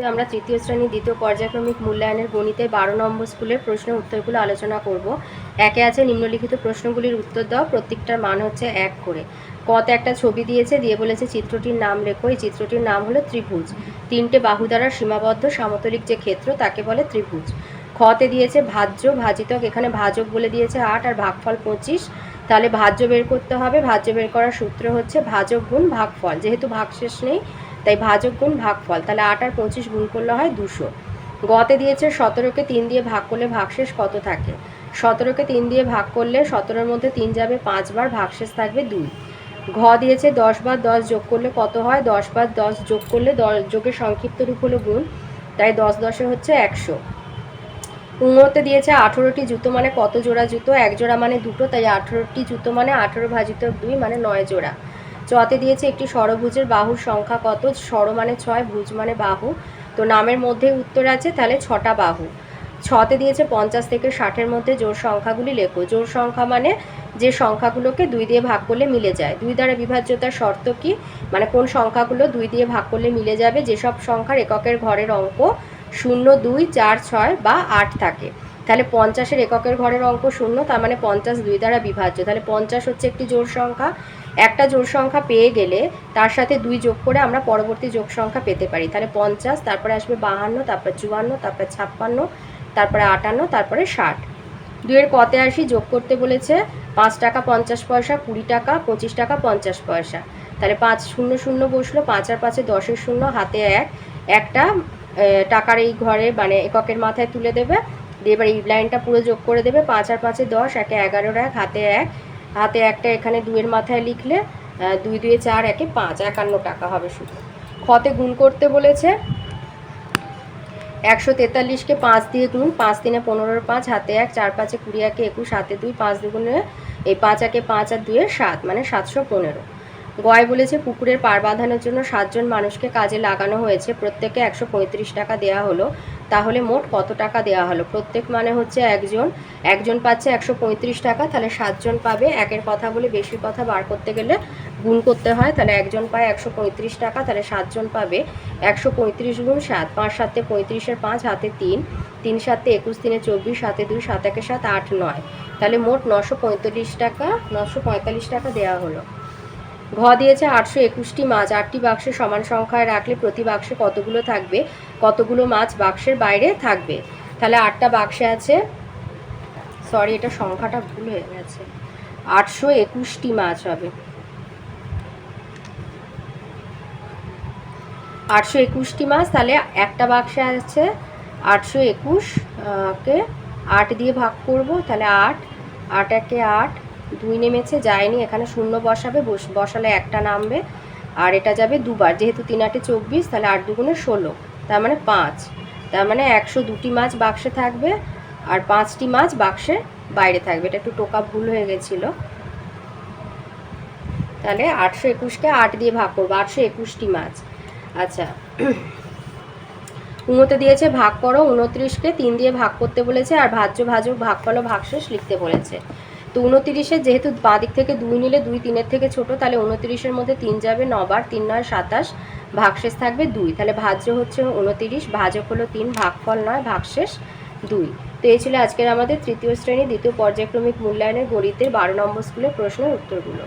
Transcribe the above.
ভিডিওতে আমরা তৃতীয় শ্রেণির দ্বিতীয় পর্যায়ক্রমিক মূল্যায়নের গণিতের বারো নম্বর স্কুলের প্রশ্নের উত্তরগুলো আলোচনা করব। একে আছে নিম্নলিখিত প্রশ্নগুলির উত্তর দাও, প্রত্যেকটার মান হচ্ছে এক করে। কতে একটা ছবি দিয়েছে, দিয়ে বলেছে চিত্রটির নাম লেখো। এই চিত্রটির নাম হলো ত্রিভুজ। তিনটে বাহু দ্বারা সীমাবদ্ধ সমতলিক যে ক্ষেত্র, তাকে বলে ত্রিভুজ। খতে দিয়েছে ভাজ্য, ভাজিতক, এখানে ভাজক বলে দিয়েছে আট আর ভাগফল পঁচিশ। তাহলে ভাজ্য বের করতে হবে। ভাজ্য বের করার সূত্র হচ্ছে ভাজক গুণ ভাগফল। যেহেতু ভাগশেষ নেই তাই ভাজক গুণ ভাগফল, তাহলে আট আর পঁচিশ গুণ করলে হয় দুশো। গতে দিয়েছে সতেরোকে তিন দিয়ে ভাগ করলে ভাগশেষ কত থাকে? সতেরোকে তিন দিয়ে ভাগ করলে সতেরোর মধ্যে তিন যাবে পাঁচবার ভাগশেষ থাকবে দুই। ঘ দিয়েছে দশ বার দশ যোগ করলে কত হয়? দশ বার দশ যোগ করলে দশ, যোগের সংক্ষিপ্ত রূপ হলো গুণ, তাই দশ দশে হচ্ছে একশো। উন্নতে দিয়েছে আঠেরোটি জুতো মানে কত জোড়া জুতো? এক জোড়া মানে দুটো, তাই আঠেরোটি জুতো মানে আঠেরো ভাজিত দুই মানে নয় জোড়া। চতে দিয়েছে একটি ষড়ভুজের বাহুর সংখ্যা কত? ষড় মানে ছয়, ভুজ মানে বাহু। তো নামের মধ্যে উত্তর আছে, তাহলে ছটা বাহু। ছতে দিয়েছে পঞ্চাশ থেকে ষাটের মধ্যে জোর সংখ্যাগুলি লেখো। জোর সংখ্যা মানে যে সংখ্যাগুলোকে দুই দিয়ে ভাগ করলে মিলে যায়। দুই দ্বারা বিভাজ্যতার শর্ত কি? মানে কোন সংখ্যাগুলো দুই দিয়ে ভাগ করলে মিলে যাবে? যেসব সংখ্যার এককের ঘরের অঙ্ক শূন্য, দুই, চার, ছয় বা আট থাকে। তাহলে পঞ্চাশের এককের ঘরের অঙ্ক শূন্য, তার মানে পঞ্চাশ দুই দ্বারা বিভাজ্য। তাহলে পঞ্চাশ হচ্ছে একটি জোড় সংখ্যা। একটা জোড় সংখ্যা পেয়ে গেলে তার সাথে দুই যোগ করে আমরা পরবর্তী যোগ সংখ্যা পেতে পারি। তাহলে পঞ্চাশ, তারপরে আসবে বাহান্ন, তারপর চুয়ান্ন, তারপরে ছাপ্পান্ন, তারপরে আটান্ন, তারপরে ষাট। দুইয়ের কতে আসি যোগ করতে বলেছে পাঁচ টাকা পঞ্চাশ পয়সা, কুড়ি টাকা পঁচিশ টাকা পঞ্চাশ পয়সা। তাহলে পাঁচ শূন্য শূন্য বসল, পাঁচ আর পাঁচে দশের শূন্য, হাতে এক। একটা টাকার এই ঘরে মানে এককের মাথায় তুলে দেবে, দিয়ে এবার এই লাইনটা পুরো যোগ করে দেবে, পাঁচ আর পাঁচে দশ, একে এগারোর এক, হাতে এক। হাতে একটা এখানে দুইয়ের মাথায় লিখলে দুই, দুয়ে চার, একে পাঁচ, একান্ন টাকা হবে শুধু। খতে গুণ করতে বলেছে, একশো তেতাল্লিশকে পাঁচ দিয়ে গুণ, পাঁচ দিনে পনেরোর পাঁচ, হাতে এক, চার পাঁচে কুড়ি একে একুশ, হাতে দুই, পাঁচ দুগুণে এই পাঁচ একে পাঁচ আর দুয়ে সাত মানে সাতশো পনেরো। গয় বলেছে, পুকুরের পার বাঁধানোর জন্য সাতজন মানুষকে কাজে লাগানো হয়েছে প্রত্যেকে একশো পঁয়ত্রিশ টাকা দেওয়া হলো। তাহলে মোট কত টাকা দেওয়া হলো? প্রত্যেক মানে হচ্ছে একজন একজন পাচ্ছে একশো পঁয়ত্রিশ টাকা, তাহলে সাতজন পাবে। একের কথা বলে বেশি কথা বার করতে গেলে গুণ করতে হয়। তাহলে একজন পায় একশো পঁয়ত্রিশ টাকা, তাহলে সাতজন পাবে। একশো পঁয়ত্রিশ গুণ সাত, পাঁচ সাতে পঁয়ত্রিশের পাঁচ হাতে তিন। তিন সাতে একুশ, তিনে চব্বিশ, সাতে দুই, সাত একে সাত, আট, নয়। তাহলে মোট নশো পঁয়তাল্লিশ টাকা, নশো পঁয়তাল্লিশ টাকা দেওয়া হলো। ঘ দিয়েছে আটশো একুশটি মাছ। আটটি বাক্সে সমান সংখ্যায় রাখলে প্রতি বাক্সে কতগুলো থাকবে? কতগুলো মাছ বাক্সের বাইরে থাকবে? তাহলে আটটা বাক্সে আছে। সরি এটা সংখ্যাটা ভুল হয়ে গেছে। আটশো একুশটি মাছ হবে। আটশো একুশটি মাছ, তাহলে একটা বাক্সে আছে। আটশো একুশ কে? আট দিয়ে ভাগ করব, তাহলে আট। আট একে আট দুই নেমেছে, যায়নি, এখানে শূন্য বসাবে বসালে একটা নামবে, আর এটা যাবে দুবার। যেহেতু তিন আটে চব্বিশ, তাহলে আট দুগুণে ষোলো, তার মানে পাঁচ। তার মানে একশো দুটি মাছ বাক্সে থাকবে, আর পাঁচটি মাছ বাক্সে বাইরে থাকবে। এটা একটু টোকা ভুল হয়ে গেছিল। তাহলে আটশো একুশকে আট দিয়ে ভাগ করব, আটশো একুশটি মাছ। আচ্ছা। উমতে দিয়েছে, ভাগ করো, উনত্রিশকে তিন দিয়ে ভাগ করতে বলেছে, আর ভাজ্য ভাজক ভাগ করো ভাগশেষ লিখতে বলেছে। তো উনতিরিশে যেহেতু বাঁ দিক থেকে দুই নিলে দুই, তিনের থেকে ছোট, তাহলে উনতিরিশের মধ্যে তিন যাবে নবার, তিন নয়, সাতাশ, ভাগশেষ থাকবে দুই। তাহলে ভাজ্য হচ্ছে উনতিরিশ, ভাজক হলো তিন, ভাগফল নয়, ভাগশেষ দুই। তো এই ছিল আজকের আমাদের তৃতীয় শ্রেণি, দ্বিতীয় পর্যায়ক্রমিক মূল্যায়নের গণিতের বারো নম্বর স্কুলের প্রশ্নের উত্তরগুলো।